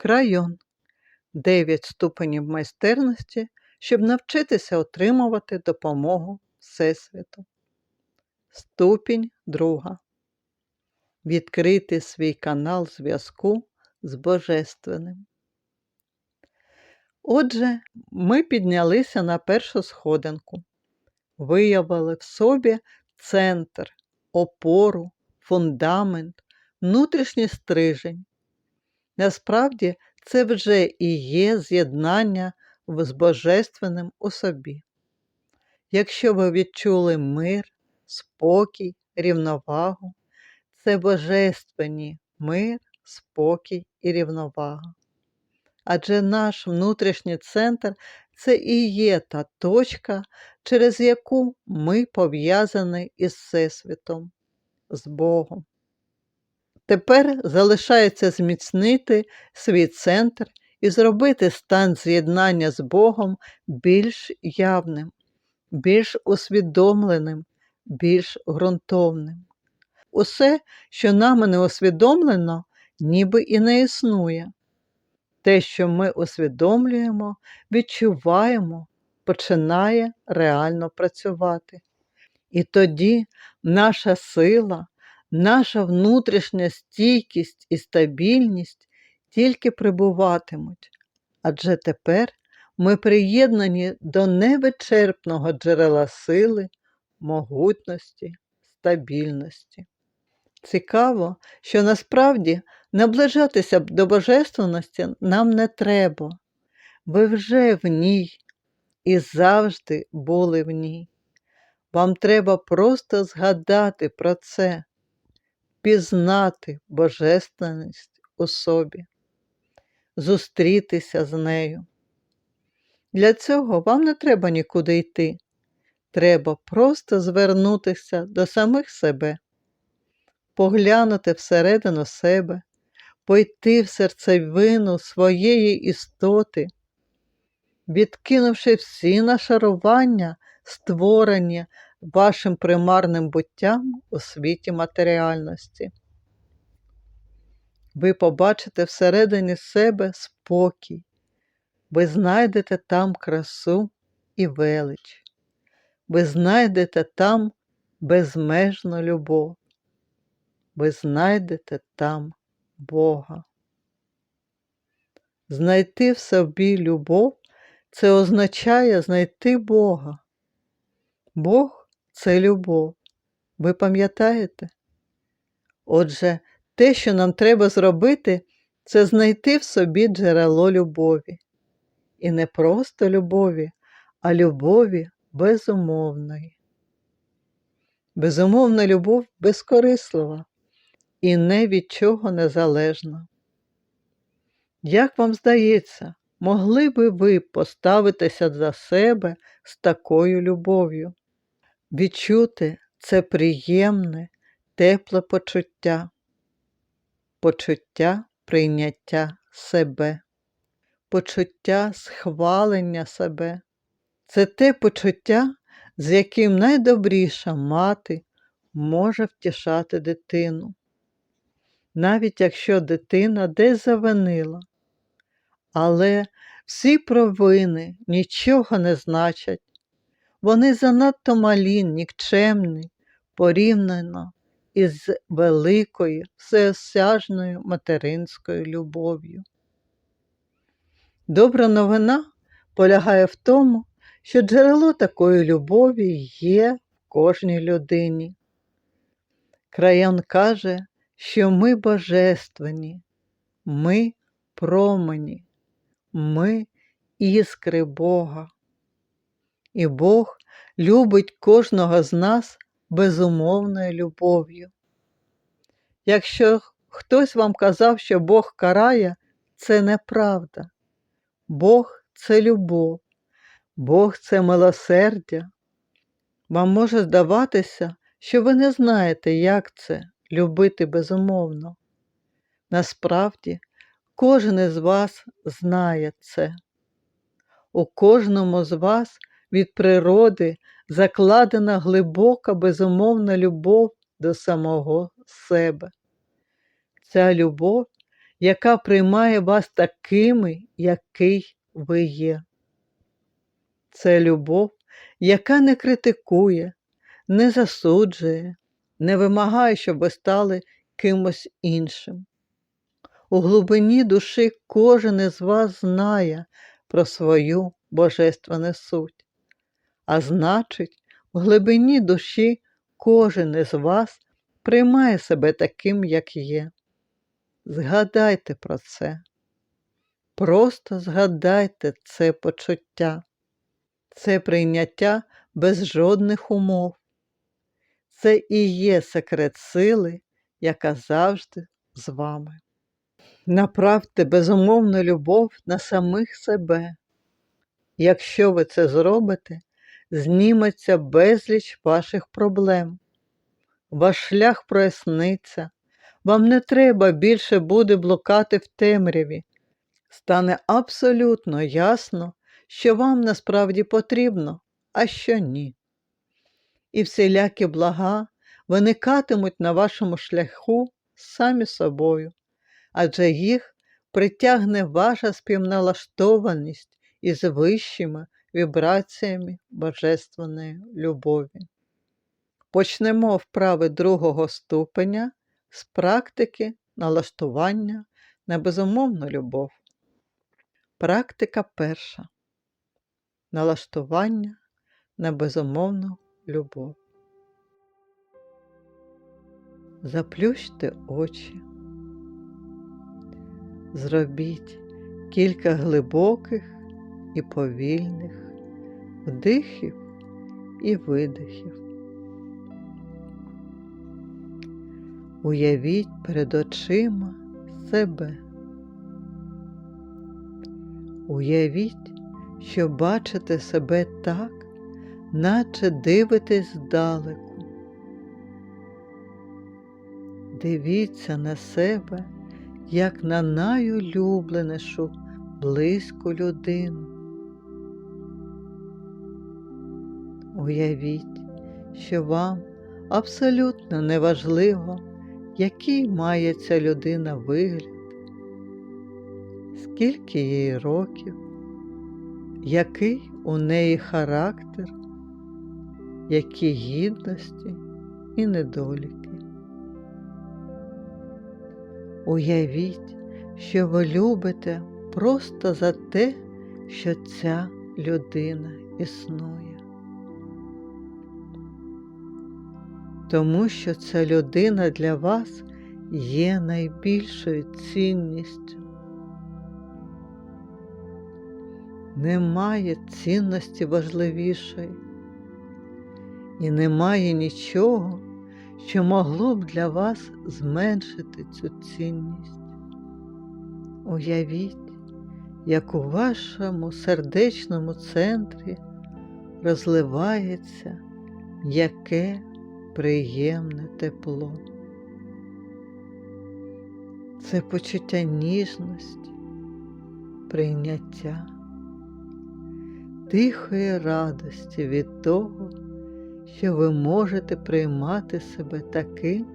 Крайон 9 ступенів майстерності, щоб навчитися отримувати допомогу Всесвіту. Ступінь друга. Відкрити свій канал зв'язку з Божественним. Отже, ми піднялися на першу сходинку, виявили в собі центр, опору, фундамент, внутрішній стрижень. Насправді, це вже і є з'єднання з Божественним у собі. Якщо ви відчули мир, спокій, рівновагу, це божественні мир, спокій і рівновага. Адже наш внутрішній центр це і є та точка, через яку ми пов'язані із Всесвітом, з Богом. Тепер залишається зміцнити свій центр і зробити стан з'єднання з Богом більш явним, більш усвідомленим, більш ґрунтовним. Усе, що нами не усвідомлено, ніби і не існує. Те, що ми усвідомлюємо, відчуваємо, починає реально працювати. І тоді наша сила, наша внутрішня стійкість і стабільність тільки прибуватимуть, адже тепер ми приєднані до невичерпного джерела сили, могутності, стабільності. Цікаво, що насправді наближатися до божественності нам не треба. Ви вже в ній і завжди були в ній. Вам треба просто згадати про це, пізнати божественність у собі, зустрітися з нею. Для цього вам не треба нікуди йти. Треба просто звернутися до самих себе, поглянути всередину себе, пойти в серцевину своєї істоти, відкинувши всі нашарування, створені вашим примарним буттям у світі матеріальності. Ви побачите всередині себе спокій, ви знайдете там красу і велич, ви знайдете там безмежну любов, ви знайдете там Бога. Знайти в собі любов це означає знайти Бога. Бог це любов. Ви пам'ятаєте? Отже, те, що нам треба зробити, це знайти в собі джерело любові. І не просто любові, а любові безумовної. Безумовна любов безкорислива і не від чого не залежна. Як вам здається, могли би ви поставитися за себе з такою любов'ю? Відчути це приємне, тепле почуття, почуття прийняття себе, почуття схвалення себе. Це те почуття, з яким найдобріша мати може втішати дитину. Навіть якщо дитина десь завинила. Але всі провини нічого не значать, вони занадто малі, нікчемні, порівняно із великою, всеосяжною материнською любов'ю. Добра новина полягає в тому, що джерело такої любові є в кожній людині. Краян каже, що ми божественні, ми промені, ми іскри Бога. І Бог любить кожного з нас безумовною любов'ю. Якщо хтось вам казав, що Бог карає, це неправда. Бог це любов, Бог це милосердя. Вам може здаватися, що ви не знаєте, як це любити безумовно. Насправді, кожен із вас знає це. У кожному з вас від природи закладена глибока безумовна любов до самого себе. Ця любов яка приймає вас такими, який ви є. Це любов, яка не критикує, не засуджує, не вимагає, щоб ви стали кимось іншим. У глибині душі кожен із вас знає про свою божественну суть, а значить, в глибині душі кожен із вас приймає себе таким, як є. Згадайте про це. Просто згадайте це почуття, це прийняття без жодних умов. Це і є секрет сили, яка завжди з вами. Направте безумовну любов на самих себе. Якщо ви це зробите, зніметься безліч ваших проблем. Ваш шлях проясниться, вам не треба більше буде блукати в темряві. Стане абсолютно ясно, що вам насправді потрібно, а що ні. І всілякі блага виникатимуть на вашому шляху самі собою, адже їх притягне ваша співналаштованість із вищими вібраціями божественної любові. Почнемо вправи другого ступеня з практики налаштування на безумовну любов. Практика перша. Налаштування на безумовну любов. Заплющте очі. Зробіть кілька глибоких і повільних вдихів і видихів. Уявіть перед очима себе. Уявіть, що бачите себе так, наче дивитесь здалеку. Дивіться на себе, як на найулюбленішу близьку людину. Уявіть, що вам абсолютно неважливо, який має ця людина вигляд, скільки їй років, який у неї характер, які гідності і недоліки. Уявіть, що ви любите просто за те, що ця людина існує. Тому що ця людина для вас є найбільшою цінністю. Немає цінності важливішої, і немає нічого, що могло б для вас зменшити цю цінність. Уявіть, як у вашому сердечному центрі розливається м'яке приємне тепло. Це почуття ніжності, прийняття, тихої радості від того, що ви можете приймати себе таким,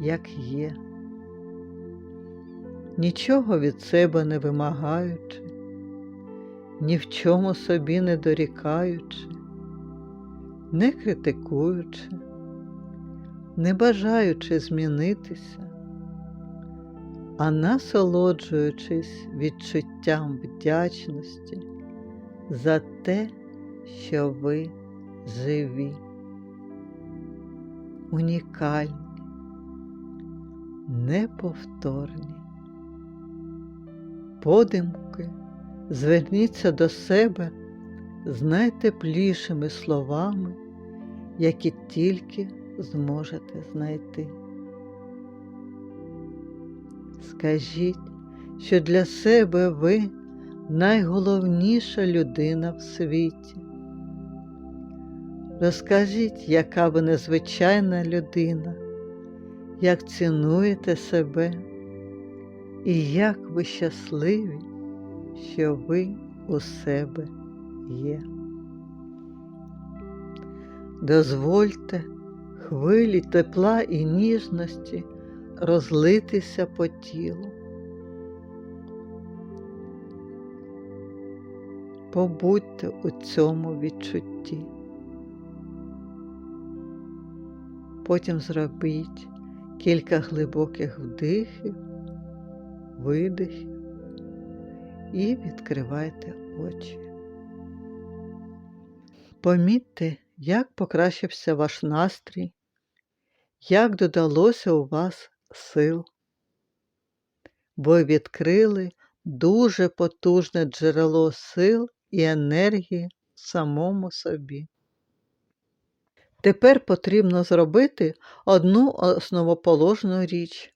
як є, нічого від себе не вимагаючи, ні в чому собі не дорікаючи, не критикуючи, не бажаючи змінитися, а насолоджуючись відчуттям вдячності за те, що ви живі, унікальні, неповторні. Подимки зверніться до себе з найтеплішими словами, які тільки зможете знайти. Скажіть, що для себе ви найголовніша людина в світі. Розкажіть, яка ви незвичайна людина, як цінуєте себе і як ви щасливі, що ви у себе є. Дозвольте хвилі тепла і ніжності розлитися по тілу. Побудьте у цьому відчутті. Потім зробіть кілька глибоких вдихів, видихів і відкривайте очі. Помітьте, як покращився ваш настрій як додалося у вас сил. Ви відкрили дуже потужне джерело сил і енергії самому собі. Тепер потрібно зробити одну основоположну річ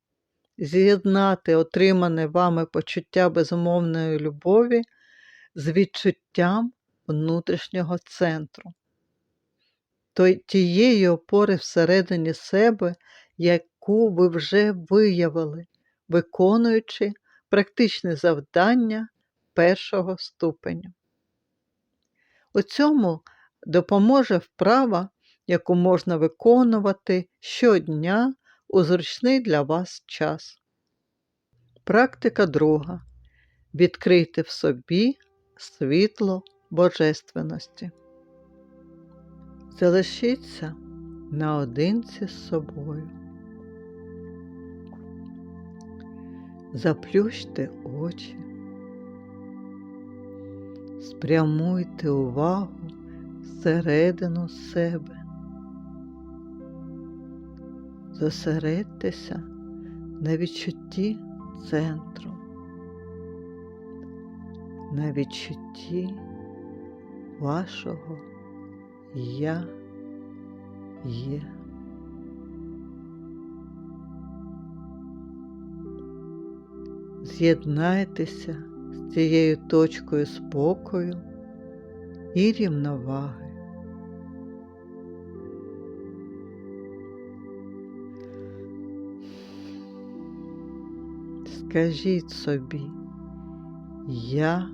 з'єднати отримане вами почуття безумовної любові з відчуттям внутрішнього центру, той тієї опори всередині себе, яку ви вже виявили, виконуючи практичне завдання першого ступеню. У цьому допоможе вправа, яку можна виконувати щодня у зручний для вас час. Практика друга. Відкрийте в собі світло божественності. Залишіться наодинці з собою. Заплющте очі, спрямуйте увагу всередину себе. Зосередьтеся на відчутті центру, на відчутті вашого Я є. З'єднайтеся з цією точкою спокою і рівноваги. Скажіть собі, я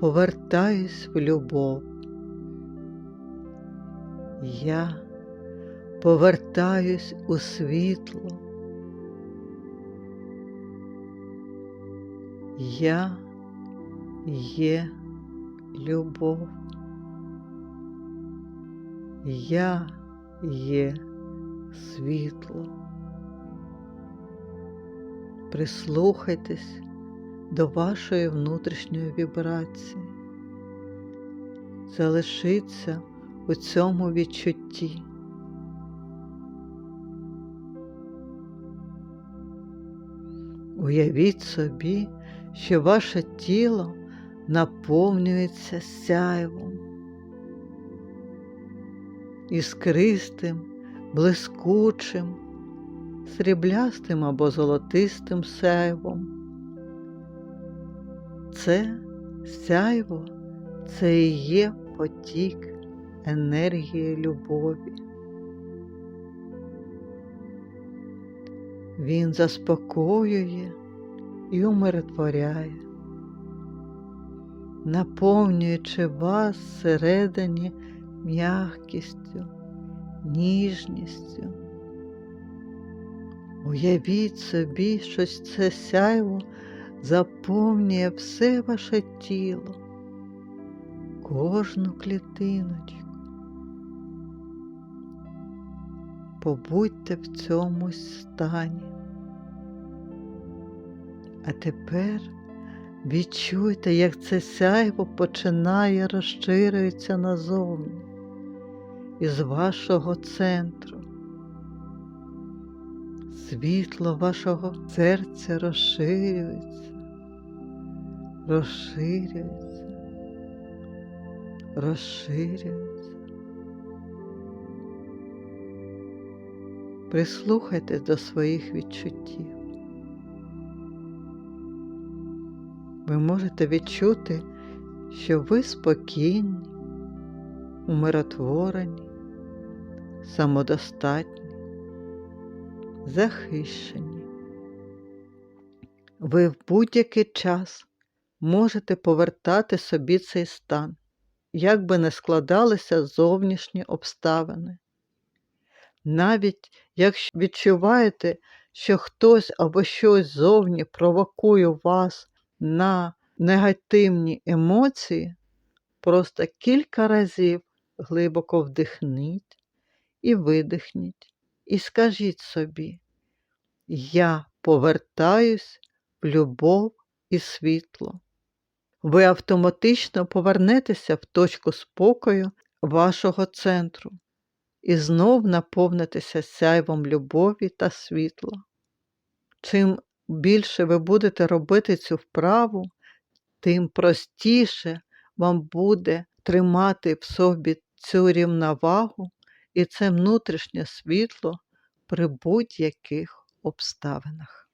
повертаюсь в любов. Я повертаюсь у світло. Я є любов. Я є світло. Прислухайтесь до вашої внутрішньої вібрації. Залишіться у цьому відчутті. Уявіть собі, що ваше тіло наповнюється сяйвом, іскристим, блискучим, сріблястим або золотистим сяйвом. Це сяйво, це і є потік енергії любові. Він заспокоює і умиротворяє, наповнюючи вас всередині м'якістю, ніжністю. Уявіть собі, що це сяйво заповнює все ваше тіло, кожну клітиночку. Побудьте в цьому стані. А тепер відчуйте, як це сяйво починає розширюватися назовні із вашого центру. Світло вашого серця розширюється, розширюється, розширюється. Прислухайтесь до своїх відчуттів. Ви можете відчути, що ви спокійні, умиротворені, самодостатні, захищені. Ви в будь-який час можете повертати собі цей стан, як би не складалися зовнішні обставини. Навіть якщо відчуваєте, що хтось або щось зовні провокує вас на негативні емоції, Просто кілька разів глибоко вдихніть і видихніть, і скажіть собі, я повертаюсь в любов і світло. Ви автоматично повернетеся в точку спокою вашого центру і знов наповнитися сяйвом любові та світла. Чим більше ви будете робити цю вправу, тим простіше вам буде тримати в собі цю рівновагу і це внутрішнє світло при будь-яких обставинах.